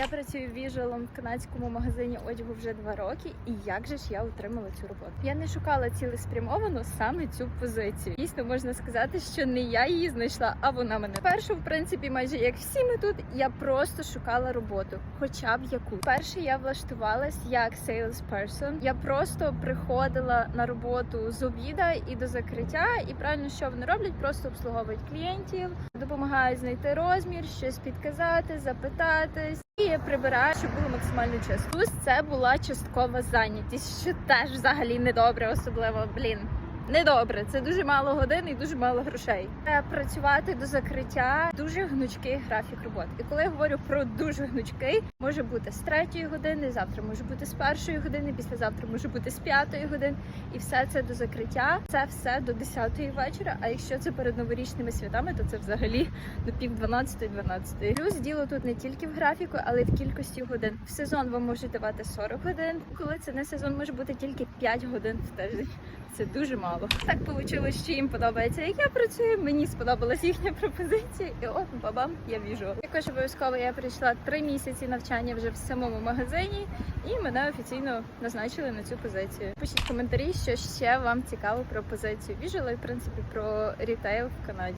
Я працюю віжуалом в канадському магазині одягу вже два роки, і як же ж я отримала цю роботу? Я не шукала цілеспрямовано саме цю позицію. Дійсно можна сказати, що не я її знайшла, а вона мене. Першу, в принципі, майже як всі ми тут, я просто шукала роботу, хоча б яку. Перше я влаштувалась як salesperson. Я просто приходила на роботу з обіда і до закриття, і правильно, що вони роблять, просто обслуговують клієнтів, допомагають знайти розмір, щось підказати, запитатись. І я прибираю, щоб було максимально чисто. Плюс це була часткова зайнятість, що теж взагалі недобре, особливо блін. Недобре, це дуже мало годин і дуже мало грошей. Е, Працювати до закриття дуже гнучкий графік роботи. І коли я говорю про дуже гнучкий, може бути з третьої години, завтра може бути з першої години, післязавтра може бути з п'ятої години, і все це до закриття. Це все до 10-ї вечора. А якщо це перед новорічними святами, то це взагалі до пів 12-12. Плюс діло тут не тільки в графіку, але й в кількості годин. В сезон вам можуть давати 40 годин. Коли це не сезон, може бути тільки 5 годин в тиждень. Це дуже мало. Так вийшло, що їм подобається, як я працюю. Мені сподобалась їхня пропозиція, і от бабам я віжу. Також обов'язково я прийшла три місяці навчання вже в самому магазині, і мене офіційно назначили на цю позицію. Пишіть коментарі, що ще вам цікаво про позицію віжуала і в принципі про рітейл в Канаді.